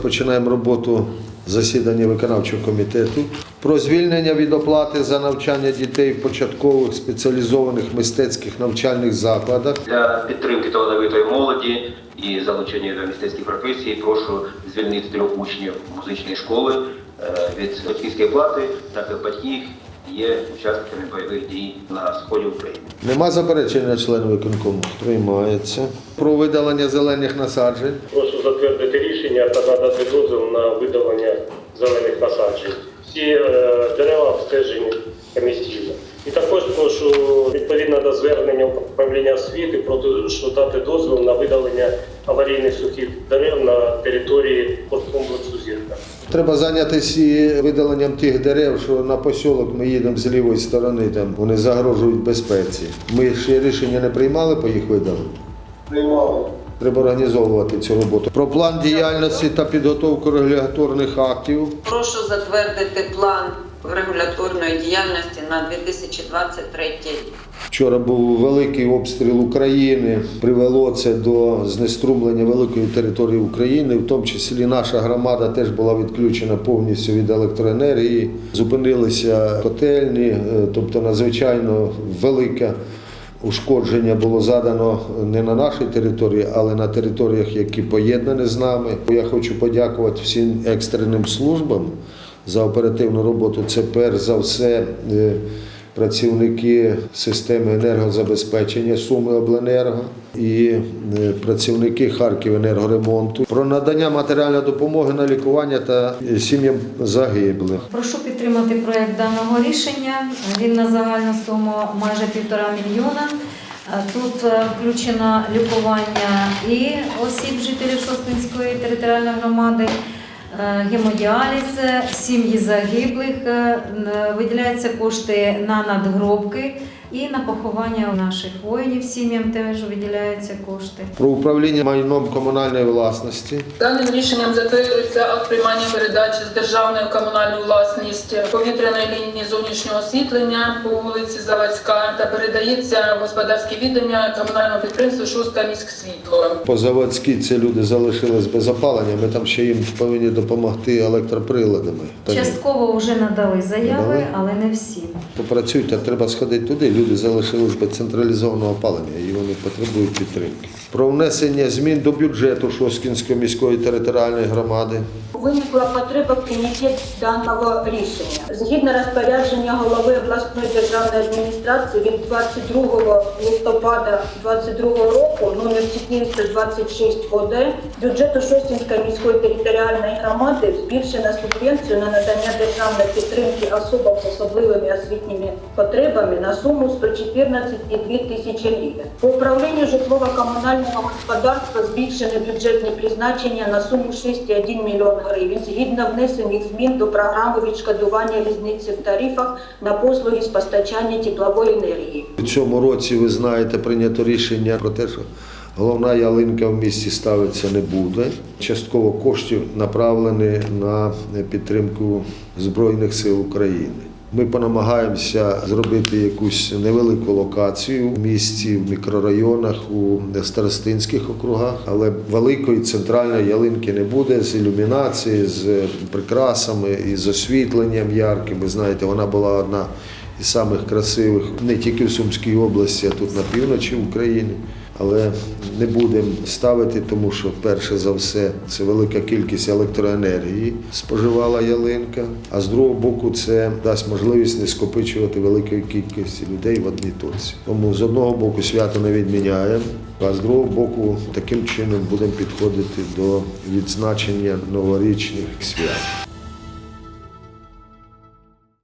розпочинаємо роботу засідання виконавчого комітету про звільнення від оплати за навчання дітей в початкових спеціалізованих мистецьких навчальних закладах. Для підтримки талановитої молоді і залучення до мистецьких професій прошу звільнити трьох учнів музичної школи е, від батьківської плати, так як батьки їх є учасниками бойових дій на сході України. Нема заперечення членів виконкому? Приймається. Про видалення зелених насаджень. Прошу затвердити рішення та надати дозвіл на видалення зелених насаджень. Всі е, дерева обстежені комісійно. І також прошу відповідно до звернення управління освіти прошу дати дозвіл на видалення аварійних сухих дерев на території спорткомплексу Зірка. Треба зайнятися і видаленням тих дерев, що на посілок ми їдемо з лівої сторони, там вони загрожують безпеці. Ми ще рішення не приймали по їх видаленню? Приймали. Треба організовувати цю роботу. Про план діяльності та підготовку регуляторних актів. Прошу затвердити план регуляторної діяльності на 2023 рік. Вчора був великий обстріл України. Привело це до знеструмлення великої території України, в тому числі наша громада теж була відключена повністю від електроенергії. Зупинилися котельні, е, тобто надзвичайно велике ушкодження було задано не на нашій території, але на територіях, які поєднані з нами. Я хочу подякувати всім екстреним службам за оперативну роботу. Це перш за все. е, працівники системи енергозабезпечення Суми Обленерго і е, працівники Харківенергоремонту про надання матеріальної допомоги на лікування та сім'ям загиблих. Прошу підтримати проект даного рішення. Він на загальну суму майже півтора мільйона. Е, Тут включено лікування і осіб жителів Шостинської територіальної громади, гемодіаліз, е, сім'ї загиблих. Е, Виділяються кошти на надгробки і на поховання наших воїнів сім'ям теж виділяються кошти. Про управління майном комунальної власності. Даним рішенням затверджується акт приймання передачі з державної в комунальну власність повітряної лінії зовнішнього освітлення по вулиці Заводська та передається господарське віддання комунального підприємства Шоста міськсвітло. По заводській це люди залишились без опалення. Ми там ще їм повинні допомогти електроприладами. Та. Частково вже надали заяви, Надали? але не всі. Попрацюйте, треба сходити туди. Люди залишились без централізованого опалення і вони потребують підтримки. Про внесення змін до бюджету Шоскінської міської територіальної громади. Виникла потреба в прийнятті даного рішення. Згідно розпорядження голови обласної державної адміністрації від 22 листопада 2022 року номер 426 ОД бюджету Шостінської міської територіальної громади збільшена субвенцію на надання державної підтримки особам з особливими освітніми потребами на суму 114,2 тисячі гривень. По управлінню житлово-комунального господарства збільшене бюджетне призначення на суму 6,1 мільйон гривень згідно внесених змін до програми відшкодування різниці в тарифах на послуги з постачання теплової енергії. У цьому році ви знаєте прийнято рішення про те, що головна ялинка в місті ставиться не буде. Частково коштів направлені на підтримку Збройних сил України. Ми понамагаємося зробити якусь невелику локацію в місті, в мікрорайонах, у старостинських округах, але великої центральної ялинки не буде з ілюмінації, з прикрасами і з освітленням ярким. Ви знаєте, вона була одна із самих красивих не тільки в Сумській області, а тут на півночі України. Але не будемо ставити, тому що перше за все це велика кількість електроенергії споживала ялинка. А з другого боку, це дасть можливість не скопичувати великої кількості людей в одній точці. Тому з одного боку свято не відміняємо, а з другого боку таким чином будемо підходити до відзначення новорічних свят.